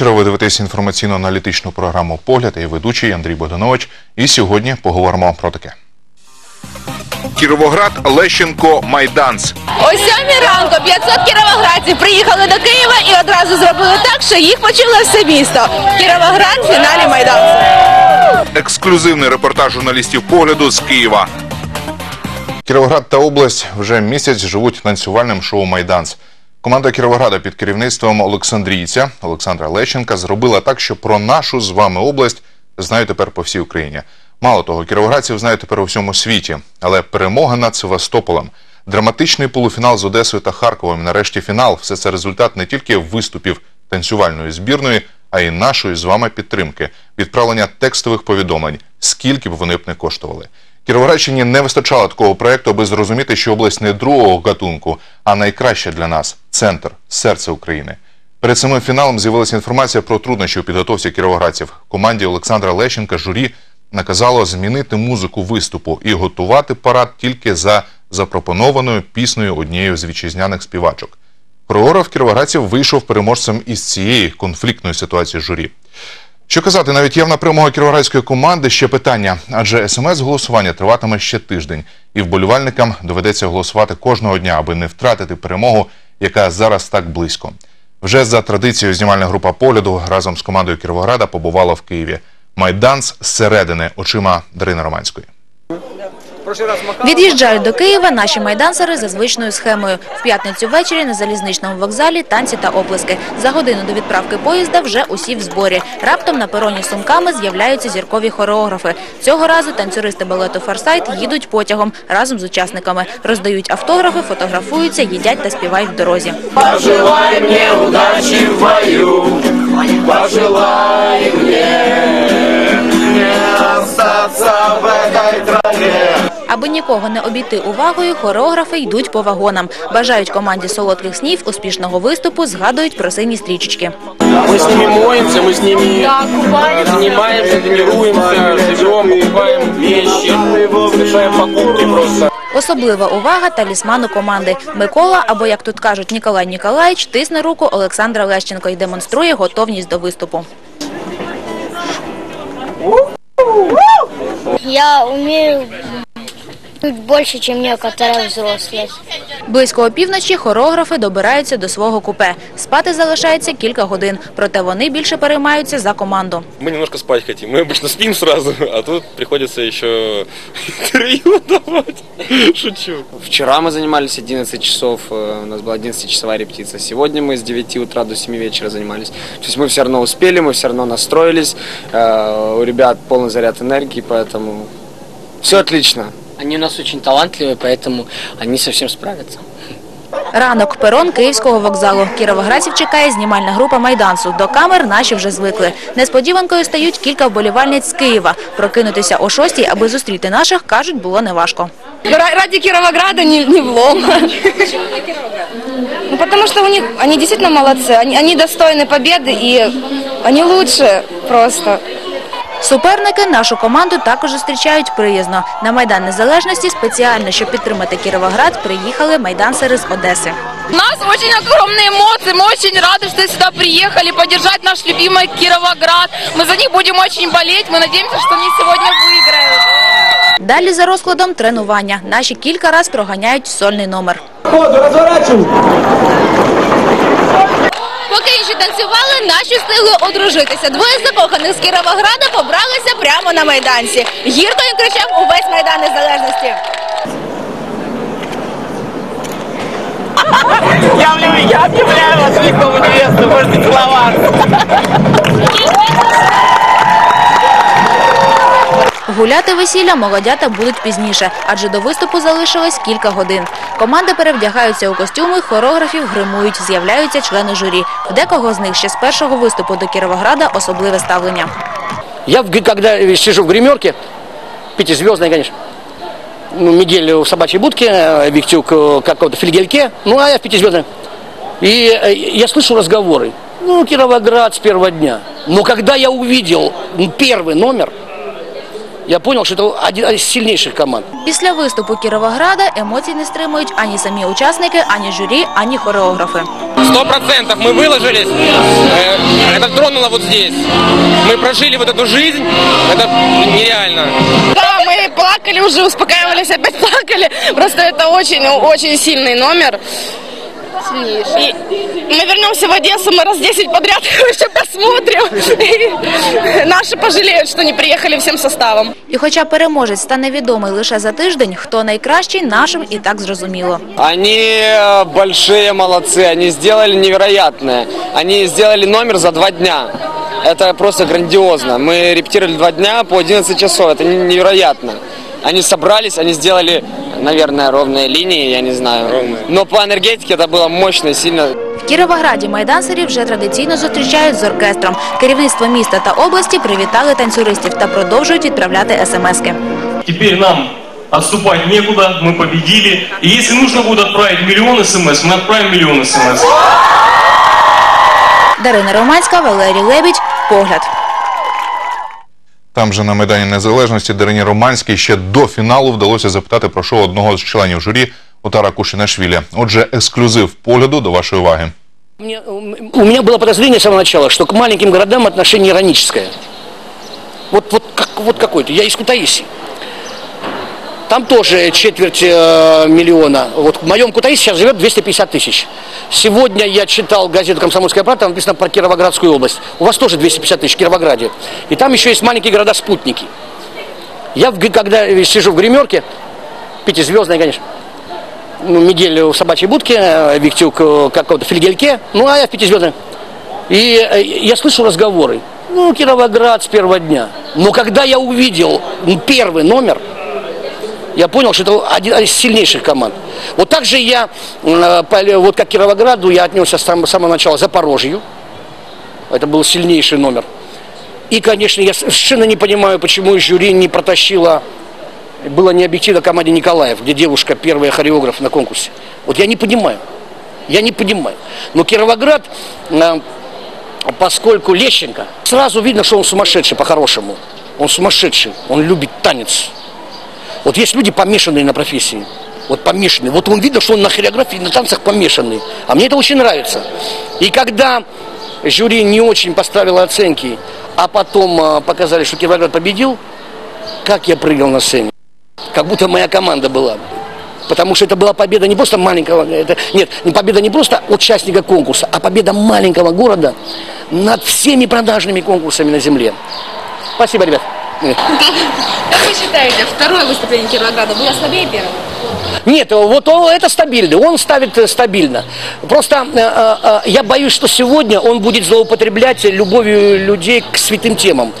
вечора. Ви дивитесь інформаційно-аналітичну програму Погляд і ведучий Андрій Богданович. І сьогодні поговоримо про таке. Кіровоград, Лещенко, Майданц. О сьомій ранку 500 кіровоградців приїхали до Києва і одразу зробили так, що їх почуло все місто. Кіровоград в фіналі майданцю. Ексклюзивний репортаж журналістів погляду з Києва. Кіровоград та область вже місяць живуть танцювальним шоу Майданц. Команда Кіровограда під керівництвом Олександрійця Олександра Лещенка зробила так, що про нашу з вами область знають тепер по всій Україні. Мало того, кіровоградців знають тепер у всьому світі. Але перемога над Севастополем, драматичний полуфінал з Одесою та Харковом, нарешті фінал все це результат не тільки виступів танцювальної збірної, а й нашої з вами підтримки, відправлення текстових повідомлень, скільки б вони б не коштували. Кіровоградщині не вистачало такого проекту, аби зрозуміти, що область не другого гатунку, а найкраща для нас центр, серце України. Перед самим фіналом з'явилася інформація про труднощі у підготовці кіровоградців. Команді Олександра Лещенка журі наказало змінити музику виступу і готувати парад тільки за запропонованою піснею однією з вітчизняних співачок. Хореограф кіровоградців вийшов переможцем із цієї конфліктної ситуації журі. Що казати, навіть явна перемога кіровоградської команди ще питання, адже смс-голосування триватиме ще тиждень, і вболівальникам доведеться голосувати кожного дня, аби не втратити перемогу, яка зараз так близько. Вже за традицією знімальна група погляду разом з командою Кіровограда побувала в Києві. Майдан зсередини очима Дарини Романської. Від'їжджають до Києва наші майдансери за звичною схемою. В п'ятницю ввечері на залізничному вокзалі танці та оплески. За годину до відправки поїзда вже усі в зборі. Раптом на пероні сумками з'являються зіркові хореографи. Цього разу танцюристи балету «Форсайт» їдуть потягом разом з учасниками. Роздають автографи, фотографуються, їдять та співають в дорозі. Пожелай мне удачи в бою, пожелай мне не остаться в этой траве. Аби нікого не обійти увагою, хореографи йдуть по вагонам. Бажають команді солодких снів успішного виступу, згадують про сині стрічечки. Мы с ними моемся, мы с ними занимаемся, тренируемся, живем, покупаем вещи, совершаем покупки просто. Особлива увага талісману команди. Микола, або як тут кажуть Ніколай Ніколаїч, тисне руку Олександра Лещенко і демонструє готовність до виступу. Я умею больше, чем некоторые взрослые. Близько опівночі хореографи добираються до свого купе. Спати залишається кілька годин, проте вони більше переймаються за команду. Мы немножко спать хотим. Мы обычно спим сразу, а тут приходится еще интервью давать. Шучу. Вчера мы занимались 11 часов, э, у нас была 11-часовая репетиция. Сегодня мы с 9 утра до 7 вечера занимались. То есть мы все равно успели, мы все равно настроились. Э, У ребят полный заряд энергии, поэтому все отлично. Они у нас очень талантливые, поэтому они совсем справятся. Ранок, перон Київського вокзалу. Кіровоградців чекає знімальна група майдансу. До камер наші вже звикли. Несподіванкою стають кілька вболівальниць з Києва. Прокинутися о шостій, аби зустріти наших, кажуть, було неважко. Ради Кіровограда не, не влом. Ну, потому что у них, они действительно молодцы, они, они достойны победы и они лучше просто. Суперники нашу команду також зустрічають приязно. На Майдан Незалежності спеціально, щоб підтримати Кіровоград, приїхали майдансери з Одеси. У нас очень огромные эмоции, мы очень рады, что сюда приехали поддержать наш любимый Кировоград. Мы за них будем очень болеть, мы надеемся, что они сегодня выиграют. Далі за розкладом тренування. Наші кілька раз проганяють сольний номер. Поки інші танцювали, наші встигли одружитися. Двоє закоханих з Кіровограда побралися прямо на майданці. Гірко їм кричав увесь майдан незалежності. Я, объявляю- я объявляю вас великому невесту, можете целоваться. Гуляти весілля молодята будуть пізніше, адже до виступу залишилось кілька годин. Команди перевдягаються у костюми, хореографів гримують, з'являються члени журі. В декого з них ще з першого виступу до Кіровограда особливе ставлення. Я, в- когда сижу в гримерке, пятизвездной, конечно, ну, Мигель в собачьей будке, э, Виктюк э, в каком-то флигельке, ну, а я в пятизвездной. И э, я слышу разговоры. Ну, Кировоград с первого дня. Но когда я увидел м, первый номер, я понял, что это один из сильнейших команд. Після виступу Кіровограда емоцій не стримують ані самі учасники, ані журі, ані хореографи. Сто процентов мы выложились. Э, Это тронуло вот здесь. Мы прожили вот эту жизнь. Это нереально. Да, мы плакали уже, успокаивались, опять плакали. Просто это очень, очень сильный номер. И мы вернемся в Одессу, мы раз 10 подряд еще посмотрим. И наши пожалеют, что не приехали всем составом. І хоча переможець стане відомий лише за тиждень, хто найкращий, нашим і так зрозуміло. Они э, большие молодцы, они сделали невероятное. Они сделали номер за два дня. Это просто грандиозно. Мы репетировали два дня по 11 часов, это не- невероятно. Они собрались, они сделали, наверное, ровные линии, я не знаю. Но по энергетике это было мощно и сильно. В Кіровограді майдансерів вже традиційно зустрічають з оркестром. Керівництво міста та області привітали танцюристів та продовжують відправляти смски. Теперь нам отступать некуда, мы победили. И если нужно будет отправить миллион смс, мы отправим миллион смс. Дарина Романська, Валерій Лебідь. Погляд. Там же на Майдані Незалежності Дарині Романській ще до фіналу вдалося запитати про що одного з членів журі Отара Кушинашвілі. Отже, ексклюзив погляду до вашої уваги. Мне, у меня было подозрение с самого начала, что к маленьким городам отношение ироническое. Вот, вот, как, вот какой-то. Я из Кутаиси. Там тоже четверть э, миллиона. Вот в моем Кутаиси сейчас живет 250 тысяч. Сегодня я читал газету «Комсомольская правда», там написано про Кировоградскую область. У вас тоже 250 тысяч в Кировограде. И там еще есть маленькие города-спутники. Я, когда сижу в гримерке, пятизвездная, конечно, ну, Мигель в собачьей будке, э, Виктюк э, в каком-то флигельке, ну, а я в пятизвездной. И э, я слышу разговоры. Ну, Кировоград с первого дня. Но когда я увидел м, первый номер, я понял, что это один из сильнейших команд. Вот так же я, э, вот как Кировограду, я отнесся с самого, самого начала Запорожью. Это был сильнейший номер. И, конечно, я совершенно не понимаю, почему жюри не протащило было не объективно команде Николаев, где девушка первая хореограф на конкурсе. Вот я не понимаю. Я не понимаю. Но Кировоград, э, поскольку Лещенко, сразу видно, что он сумасшедший по-хорошему. Он сумасшедший, он любит танец. Вот есть люди помешанные на профессии. Вот помешанные. Вот он видно, что он на хореографии, на танцах помешанный. А мне это очень нравится. И когда жюри не очень поставило оценки, а потом э, показали, что Кировоград победил, как я прыгал на сцене как будто моя команда была. Потому что это была победа не просто маленького, это, нет, не победа не просто участника конкурса, а победа маленького города над всеми продажными конкурсами на земле. Спасибо, ребят. Как вы считаете, второе выступление Кировограда было слабее первого? Нет, вот он, это стабильно, он ставит э, стабильно. Просто э, э, э, я боюсь, что сегодня он будет злоупотреблять любовью людей к святым темам.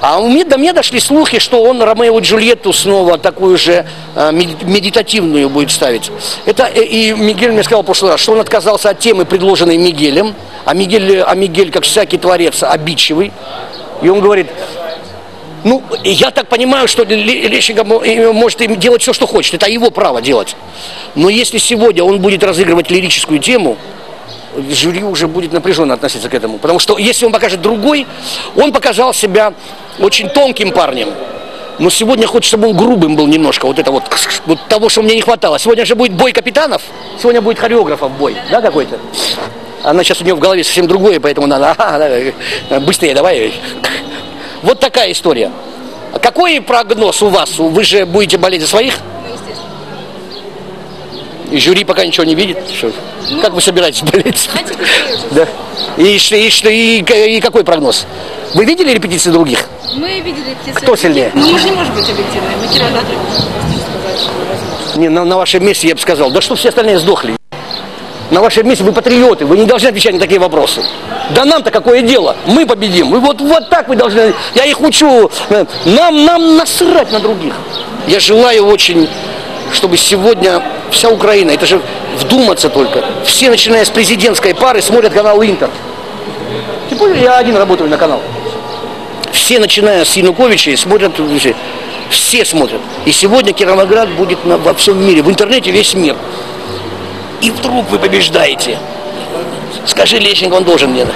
А у меня, до меня дошли слухи, что он Ромео и Джульетту снова такую же э, мед- медитативную будет ставить. Это э, и Мигель мне сказал в прошлый раз, что он отказался от темы, предложенной Мигелем. А Мигель, а Мигель как всякий творец, обидчивый. И он говорит, ну, я так понимаю, что Ле- Лещенко мо- может им делать все, что хочет. Это его право делать. Но если сегодня он будет разыгрывать лирическую тему, жюри уже будет напряженно относиться к этому. Потому что если он покажет другой, он показал себя очень тонким парнем. Но сегодня хочется, чтобы он грубым был немножко. Вот это вот, вот того, что мне не хватало. Сегодня же будет бой капитанов, сегодня будет хореографов бой, да, какой-то? Она сейчас у нее в голове совсем другое, поэтому надо, да, быстрее давай. Вот такая история. Какой прогноз у вас? Вы же будете болеть за своих? И жюри пока ничего не видит. Что? Как вы собираетесь болеть? Да. И, что- и, что- и, и какой прогноз? Вы видели репетиции других? Мы видели птицы. Кто сильнее? Ну, мы же не можем быть объективными. Мы Не, на, на вашем месте я бы сказал, да что все остальные сдохли. На вашем месте вы патриоты, вы не должны отвечать на такие вопросы. Да нам-то какое дело? Мы победим. Вы вот, вот так вы должны. Я их учу. Нам, нам насрать на других. Я желаю очень, чтобы сегодня вся Украина, это же вдуматься только, все, начиная с президентской пары, смотрят канал Интер. Тем я один работаю на канал. Все, начиная с Януковича, смотрят, все смотрят. И сегодня Кировоград будет на- во всем мире, в интернете весь мир. И вдруг вы побеждаете. Скажи, Лещенко, он должен мне.